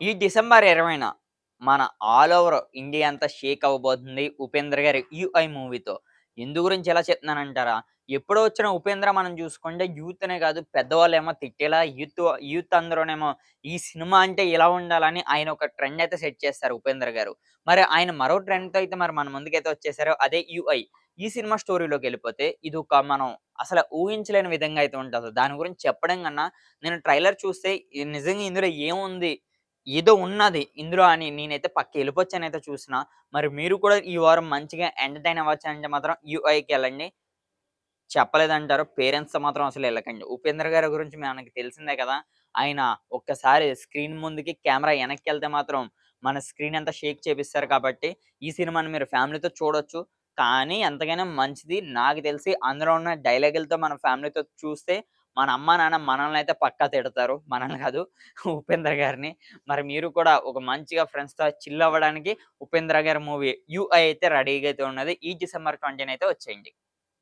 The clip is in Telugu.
ఈ డిసెంబర్ ఇరవైన మన ఆల్ ఓవర్ ఇండియా అంతా షేక్ అవ్వబోతుంది ఉపేంద్ర గారి యూఐ మూవీతో. ఎందు గురించి ఎలా చెప్తున్నానంటారా? ఎప్పుడో వచ్చిన ఉపేంద్ర మనం చూసుకుంటే యూత్ అనే కాదు పెద్దవాళ్ళేమో తిట్టేలా యూత్ యూత్ అందరూనేమో ఈ సినిమా అంటే ఇలా ఉండాలని ఆయన ఒక ట్రెండ్ అయితే సెట్ చేస్తారు ఉపేంద్ర గారు. మరి ఆయన మరో ట్రెండ్తో అయితే మరి మన ముందుకైతే వచ్చేసారో అదే యూఐ. ఈ సినిమా స్టోరీలోకి వెళ్ళిపోతే ఇది ఒక మనం అసలు ఊహించలేని విధంగా అయితే ఉంటుంది. దాని గురించి చెప్పడం కన్నా నేను ట్రైలర్ చూస్తే నిజంగా ఇందులో ఏముంది ఏదో ఉన్నది. ఇందులో అని నేనైతే పక్క వెళ్ళిపోవచ్చని అయితే చూసిన. మరి మీరు కూడా ఈ వారం మంచిగా ఎంటర్టైన్ అవ్వచ్చు అంటే మాత్రం యూఐకి వెళ్ళండి. చెప్పలేదంటారు. పేరెంట్స్ మాత్రం అసలు వెళ్ళకండి. ఉపేంద్ర గారి గురించి మనకి తెలిసిందే కదా. ఆయన ఒక్కసారి స్క్రీన్ ముందుకి కెమెరా వెనక్కి వెళ్తే మాత్రం మన స్క్రీన్ అంతా షేక్ చేపిస్తారు కాబట్టి ఈ సినిమాని మీరు ఫ్యామిలీతో చూడొచ్చు. కానీ ఎంతకైనా మంచిది. నాకు తెలిసి అందులో ఉన్న డైలాగులతో మన ఫ్యామిలీతో చూస్తే మన అమ్మ నాన్న మనల్ని అయితే పక్కా తిడతారు. మనల్ని కాదు ఉపేంద్ర గారిని. మరి మీరు కూడా ఒక మంచిగా ఫ్రెండ్స్తో చిల్ అవ్వడానికి ఉపేంద్ర గారి మూవీ యూఐ అయితే రెడీగా అయితే ఉన్నది. ఈ డిసెంబర్ ట్వంటీని అయితే వచ్చేయండి.